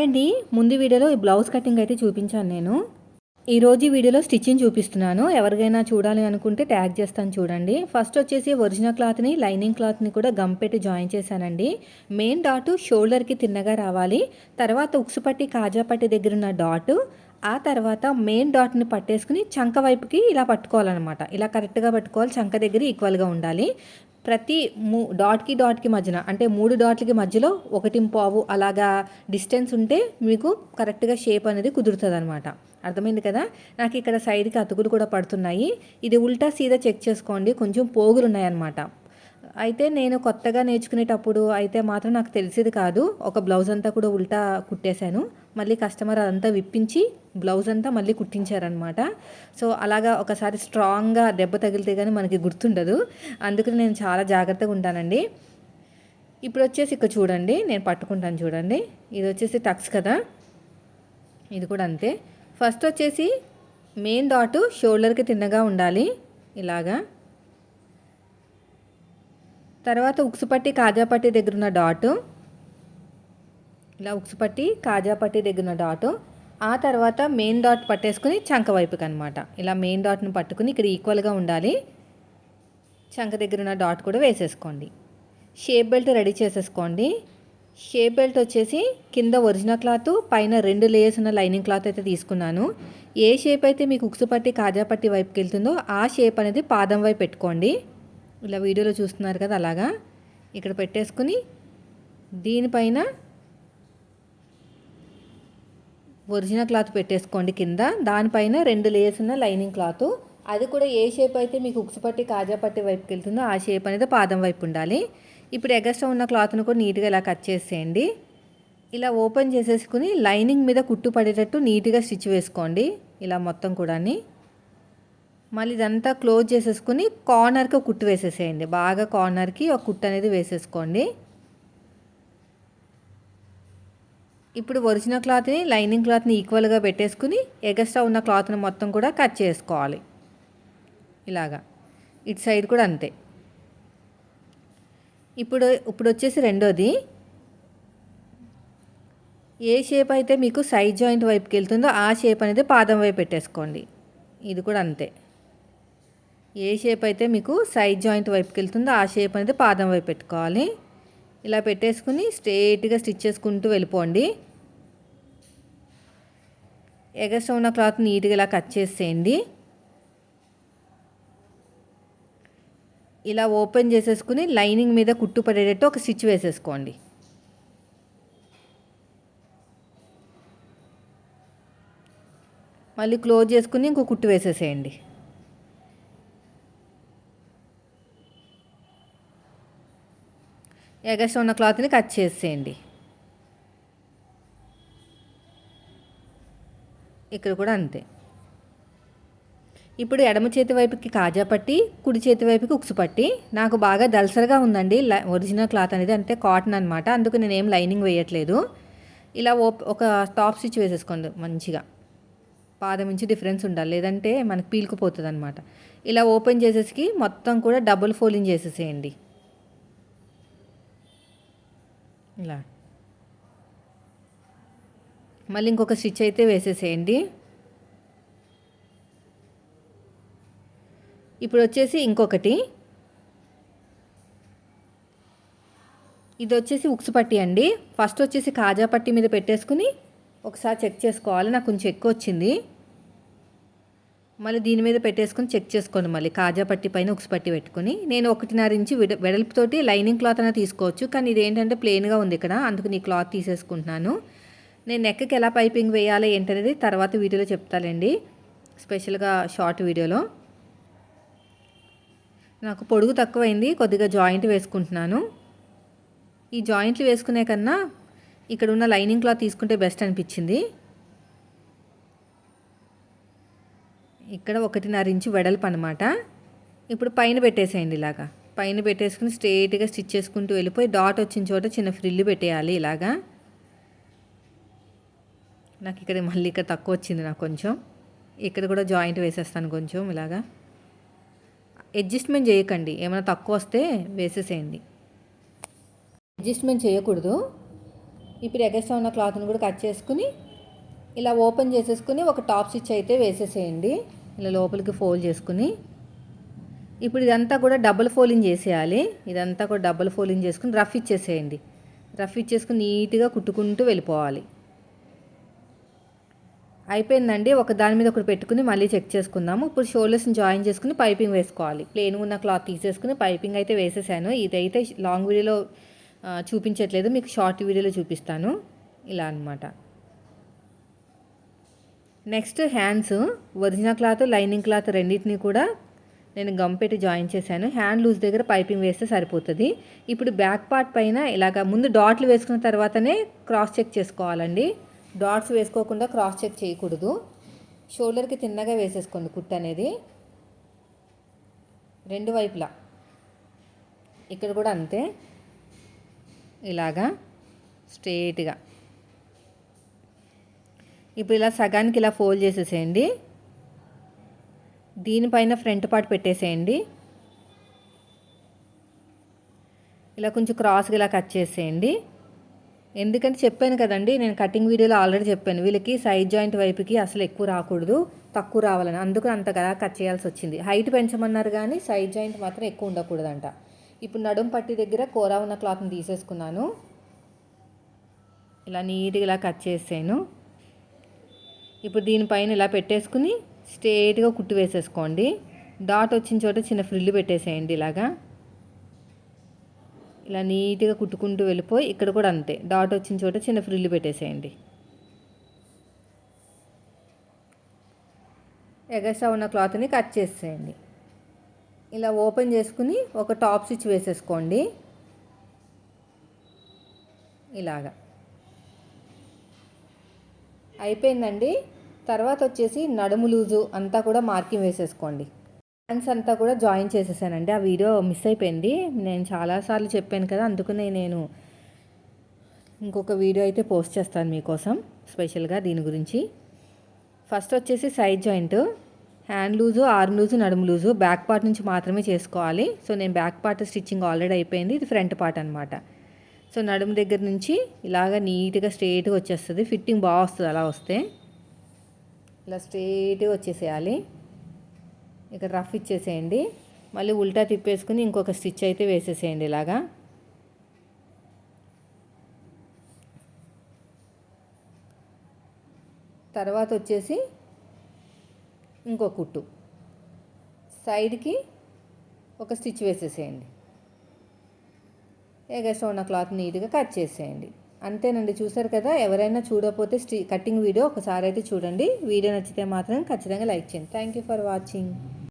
అండి ముందు వీడియోలో ఈ బ్లౌజ్ కటింగ్ అయితే చూపించాను నేను. ఈరోజు ఈ వీడియోలో స్టిచ్చింగ్ చూపిస్తున్నాను. ఎవరికైనా చూడాలి అనుకుంటే ట్యాగ్ చేస్తాను చూడండి. ఫస్ట్ వచ్చేసి ఒరిజినల్ క్లాత్ని లైనింగ్ క్లాత్ని కూడా గమ్ పెట్టి జాయిన్ చేశానండి. మెయిన్ డాటు షోల్డర్కి తిన్నగా రావాలి. తర్వాత ఉక్సుపట్టి కాజాపట్టి దగ్గర ఉన్న డాటు ఆ తర్వాత మెయిన్ డాట్ని పట్టేసుకుని చంక వైపుకి ఇలా పట్టుకోవాలన్నమాట. ఇలా కరెక్ట్గా పట్టుకోవాలి. చంక దగ్గర ఈక్వల్గా ఉండాలి. ప్రతి మూ డాట్కి డాట్కి మధ్యన అంటే మూడు డాట్లకి మధ్యలో ఒకటి పావు అలాగా డిస్టెన్స్ ఉంటే మీకు కరెక్ట్గా షేప్ అనేది కుదురుతుంది అనమాట అర్థమైంది కదా? నాకు ఇక్కడ సైడ్కి అతుకులు కూడా పడుతున్నాయి. ఇది ఉల్టా సీదా చెక్ చేసుకోండి. కొంచెం పోగులు ఉన్నాయన్నమాట అయితే నేను కొత్తగా నేర్చుకునేటప్పుడు అయితే మాత్రం నాకు తెలిసేది కాదు. ఒక బ్లౌజ్ అంతా కూడా ఉల్టా కుట్టేశాను. మళ్ళీ కస్టమర్ అదంతా విప్పించి బ్లౌజ్ అంతా మళ్ళీ కుట్టించారనమాట సో అలాగా ఒకసారి స్ట్రాంగ్గా దెబ్బ తగిలితే కానీ మనకి గుర్తుండదు. అందుకని నేను చాలా జాగ్రత్తగా ఉంటానండి. ఇప్పుడు వచ్చేసి ఇక్కడ చూడండి. నేను పట్టుకుంటాను చూడండి. ఇది వచ్చేసి టక్స్ కదా. ఇది కూడా అంతే. ఫస్ట్ వచ్చేసి మెయిన్ డాట్ షోల్డర్కి తిన్నగా ఉండాలి. ఇలాగా. తర్వాత ఉక్సుపట్టి కాజాపట్టి దగ్గర ఉన్న డాట్. ఇలా ఉక్సుపట్టి కాజాపట్టి దగ్గర ఉన్న డాట్. ఆ తర్వాత మెయిన్ డాట్ పట్టేసుకుని చంక వైపుకి అనమాట ఇలా మెయిన్ డాట్ను పట్టుకుని ఇక్కడ ఈక్వల్గా ఉండాలి. చంక దగ్గర ఉన్న డాట్ కూడా వేసేసుకోండి. షేప్ బెల్ట్ రెడీ చేసేసుకోండి. షేప్ బెల్ట్ వచ్చేసి కింద ఒరిజినల్ క్లాత్ పైన రెండు లేయర్స్ ఉన్న లైనింగ్ క్లాత్ అయితే తీసుకున్నాను. ఏ షేప్ అయితే మీకు ఉక్సుపట్టి కాజాపట్టి వైపుకి వెళ్తుందో ఆ షేప్ అనేది పాదం వైపు పెట్టుకోండి. ఇలా వీడియోలో చూస్తున్నారు కదా అలాగా. ఇక్కడ పెట్టేసుకుని దీనిపైన ఒరిజినల్ క్లాత్ పెట్టేసుకోండి కింద. దానిపైన రెండు లేయర్స్ ఉన్న లైనింగ్ క్లాత్. అది కూడా ఏ షేప్ అయితే మీకు ఉక్సుపట్టి కాజాపట్టి వైపుకి వెళ్తుందో ఆ షేప్ అనేది పాదం వైపు ఉండాలి. ఇప్పుడు ఎగస్ట్రా ఉన్న క్లాత్ను కూడా నీట్గా ఇలా కట్ చేసేయండి. ఇలా ఓపెన్ చేసేసుకుని లైనింగ్ మీద కుట్టు పడేటట్టు నీట్గా స్టిచ్ వేసుకోండి. ఇలా మొత్తం కూడా మళ్ళీ ఇదంతా క్లోజ్ చేసేసుకుని కార్నర్కి ఒక కుట్టు వేసేసేయండి. బాగా కార్నర్కి ఒక కుట్టు అనేది వేసేసుకోండి. ఇప్పుడు ఒరిజినల్ క్లాత్ని లైనింగ్ క్లాత్ని ఈక్వల్గా పెట్టేసుకుని ఎగస్ట్రా ఉన్న క్లాత్ని మొత్తం కూడా కట్ చేసుకోవాలి. ఇలాగా. ఇటు సైడ్ కూడా అంతే. ఇప్పుడు ఇప్పుడు వచ్చేసి రెండోది. ఏ షేప్ అయితే మీకు సైడ్ జాయింట్ వైపుకి వెళ్తుందో ఆ షేప్ అనేది పాదం వైపు పెట్టేసుకోండి. ఇది కూడా అంతే. ఏ షేప్ అయితే మీకు సైడ్ జాయింట్ వైపుకి వెళ్తుందో ఆ షేప్ అనేది పాదం వైపు పెట్టుకోవాలి. ఇలా పెట్టేసుకుని స్ట్రేట్గా స్టిచ్ చేసుకుంటూ వెళ్ళిపోండి. ఎగస్ట్రా ఉన్న క్లాత్ నీట్గా ఇలా కట్ చేసేయండి. ఇలా ఓపెన్ చేసేసుకుని లైనింగ్ మీద కుట్టు పడేటట్టు ఒక స్టిచ్ వేసేసుకోండి. మళ్ళీ క్లోజ్ చేసుకుని ఇంకో కుట్టు వేసేసేయండి. ఎగస్ట్రా ఉన్న క్లాత్ని కట్ చేసేయండి. ఇక్కడ కూడా అంతే. ఇప్పుడు ఎడమ చేతి వైపుకి కాజా పట్టి కుడి చేతి వైపుకి ఉక్సు పట్టి నాకు బాగా దల్సరగా ఉందండి ఒరిజినల్ క్లాత్ అనేది అంటే కాటన్ అనమాట అందుకు నేను ఏం లైనింగ్ వేయట్లేదు. ఇలా ఒక టాప్ స్టిచ్ వేసేసుకోండి మంచిగా. పాదం నుంచి డిఫరెన్స్ ఉండాలి. లేదంటే మనకు పీలుకుపోతుంది అనమాట ఇలా ఓపెన్ చేసేసి మొత్తం కూడా డబుల్ ఫోల్డింగ్ చేసేసేయండి. ఇలా. మళ్ళీ ఇంకొక స్టిచ్ అయితే వేసేసేయండి. ఇప్పుడు వచ్చేసి ఇంకొకటి. ఇది వచ్చేసి ఉక్సు పట్టి అండి. ఫస్ట్ వచ్చేసి కాజా పట్టి మీద పెట్టేసుకుని ఒకసారి చెక్ చేసుకోవాలి. నాకు కొంచెం ఎక్కువ వచ్చింది. మళ్ళీ దీని మీద పెట్టేసుకొని చెక్ చేసుకోండి మళ్ళీ. కాజా పట్టి పైన ఉక్స్ పట్టి పెట్టుకుని. నేను ఒకటిన్నర ఇంచు విడ వెడల్పుతోటి లైనింగ్ క్లాత్ అనేది తీసుకోవచ్చు. కానీ ఇది ఏంటంటే ప్లెయిన్గా ఉంది ఇక్కడ అందుకు నీ క్లాత్ తీసేసుకుంటున్నాను. నేను నెక్కి ఎలా పైపింగ్ వేయాలి ఏంటనేది తర్వాత వీడియోలో చెప్తానండి. స్పెషల్గా షార్ట్ వీడియోలో. నాకు పొడుగు తక్కువైంది కొద్దిగా జాయింట్ వేసుకుంటున్నాను. ఈ జాయింట్లు వేసుకునే కన్నా ఇక్కడ ఉన్న లైనింగ్ క్లాత్ తీసుకుంటే బెస్ట్ అనిపించింది. ఇక్కడ ఒకటిన్నర ఇంచు వెడల్పు అనమాట ఇప్పుడు పైన పెట్టేసేయండి ఇలాగా. పైన పెట్టేసుకుని స్ట్రేట్గా స్టిచ్ చేసుకుంటూ వెళ్ళిపోయి డాట్ వచ్చిన చోట చిన్న ఫ్రిల్లు పెట్టేయాలి ఇలాగా. నాకు ఇక్కడ మళ్ళీ ఇక్కడ తక్కువ వచ్చింది నాకు కొంచెం. ఇక్కడ కూడా జాయింట్ వేసేస్తాను కొంచెం ఇలాగా. అడ్జస్ట్మెంట్ చేయకండి. ఏమైనా తక్కువ వస్తే వేసేసేయండి. అడ్జస్ట్మెంట్ చేయకూడదు. ఇప్పుడు ఎగస్ట్రా ఉన్న క్లాత్ని కూడా కట్ చేసుకుని ఇలా ఓపెన్ చేసేసుకుని ఒక టాప్ స్టిచ్ అయితే వేసేసేయండి. ఇలా లోపలికి ఫోల్డ్ చేసుకుని ఇప్పుడు ఇదంతా కూడా డబుల్ ఫోల్డింగ్ చేసేయాలి. ఇదంతా కూడా డబుల్ ఫోల్డింగ్ చేసుకుని రఫ్ ఇచ్చేసేయండి. రఫ్ ఇచ్చేసుకుని నీట్గా కుట్టుకుంటూ వెళ్ళిపోవాలి. అయిపోయిందండి. ఒక దాని మీద ఒకటి పెట్టుకుని మళ్ళీ చెక్ చేసుకుందాము. ఇప్పుడు షోల్డర్స్ని జాయిన్ చేసుకుని పైపింగ్ వేసుకోవాలి. ప్లేన్ ఉన్న క్లాత్ తీసేసుకుని పైపింగ్ అయితే వేసేసాను. ఇదైతే లాంగ్ వీడియోలో చూపించట్లేదు. మీకు షార్ట్ వీడియోలో చూపిస్తాను. ఇలా అనమాట next hands original cloth lining cloth రెండింటిని కూడా నేను గమ్ పెట్టి జాయిన్ చేశాను. హ్యాండ్ లూజ్ దగ్గర పైపింగ్ వేస్తే సరిపోతుంది. ఇప్పుడు బ్యాక్ పార్ట్ పైన ఇలాగ ముందు డాట్లు వేసుకున్న తర్వాతనే క్రాస్ చెక్ చేసుకోవాలండి. డాట్స్ వేసుకోకుండా క్రాస్ చెక్ చేయకూడదు. షోల్డర్కి తిన్నగా వేసేసుకోండి కుట్ అనేది. రెండు వైపులా. ఇక్కడ కూడా అంతే. ఇలాగా స్ట్రేట్గా. ఇప్పుడు ఇలా సగానికి ఇలా ఫోల్డ్ చేసేసేయండి. దీనిపైన ఫ్రంట్ పార్ట్ పెట్టేసేయండి. ఇలా కొంచెం క్రాస్గా ఇలా కట్ చేసేయండి. ఎందుకంటే చెప్పాను కదండి నేను కటింగ్ వీడియోలో ఆల్రెడీ చెప్పాను వీళ్ళకి సైడ్ జాయింట్ వైపుకి అసలు ఎక్కువ రాకూడదు తక్కువ రావాలని. అందుకు అంతగా కట్ చేయాల్సి వచ్చింది. హైట్ పెంచమన్నారు కానీ సైడ్ జాయింట్ మాత్రం ఎక్కువ ఉండకూడదంట. ఇప్పుడు నడుం పట్టి దగ్గర కూర ఉన్న క్లాత్ని తీసేసుకున్నాను. ఇలా నీట్గా ఇలా కట్ చేసాను ఇప్పుడు దీనిపైన ఇలా పెట్టేసుకుని స్ట్రేట్గా కుట్టు వేసేసుకోండి. డాట్ వచ్చిన చోట చిన్న ఫ్రిల్లు పెట్టేసేయండి ఇలాగా. ఇలా నీట్గా కుట్టుకుంటూ వెళ్ళిపోయి ఇక్కడ కూడా అంతే. డాట్ వచ్చిన చోట చిన్న ఫ్రిల్లు పెట్టేసేయండి. ఎగస్ట్రా ఉన్న క్లాత్ని కట్ చేసేయండి ఇలా ఓపెన్ చేసుకుని ఒక టాప్ స్టిచ్ వేసేసుకోండి. ఇలాగా. అయిపోయిందండి. తర్వాత వచ్చేసి నడుము లూజు అంతా కూడా మార్కింగ్ వేసేసుకోండి. హ్యాండ్స్ అంతా కూడా జాయిన్ చేసేసానండి. ఆ వీడియో మిస్ అయిపోయింది. నేను చాలాసార్లు చెప్పాను కదా అందుకనే నేను ఇంకొక వీడియో అయితే పోస్ట్ చేస్తాను మీకోసం స్పెషల్గా దీని గురించి. ఫస్ట్ వచ్చేసి side joint hand loose arm loose నడుము లూజు బ్యాక్ పార్ట్ నుంచి మాత్రమే చేసుకోవాలి. సో నేను బ్యాక్ పార్ట్ స్టిచ్చింగ్ ఆల్రెడీ అయిపోయింది. ఇది ఫ్రంట్ పార్ట్ అనమాట సో నడుము దగ్గర నుంచి ఇలాగ నీట్గా స్ట్రేట్గా వచ్చేస్తుంది. ఫిట్టింగ్ బాగా వస్తుంది అలా వస్తే. ఇలా స్ట్రేట్గా వచ్చేసేయాలి. ఇక్కడ రఫ్ ఇచ్చేసేయండి. మళ్ళీ ఉల్టా తిప్పేసుకుని ఇంకొక స్టిచ్ అయితే వేసేసేయండి ఇలాగా. తర్వాత వచ్చేసి ఇంకో కుట్టు. సైడ్కి ఒక స్టిచ్ వేసేసేయండి. ఎగస్ట్రా ఉన్న క్లాత్ నీట్గా కట్ చేసేయండి. అంతేనండి చూసారు కదా? ఎవరైనా చూడకపోతే స్టీ కటింగ్ వీడియో ఒకసారి అయితే చూడండి. వీడియో నచ్చితే మాత్రం ఖచ్చితంగా లైక్ చేయండి. Thank you for watching.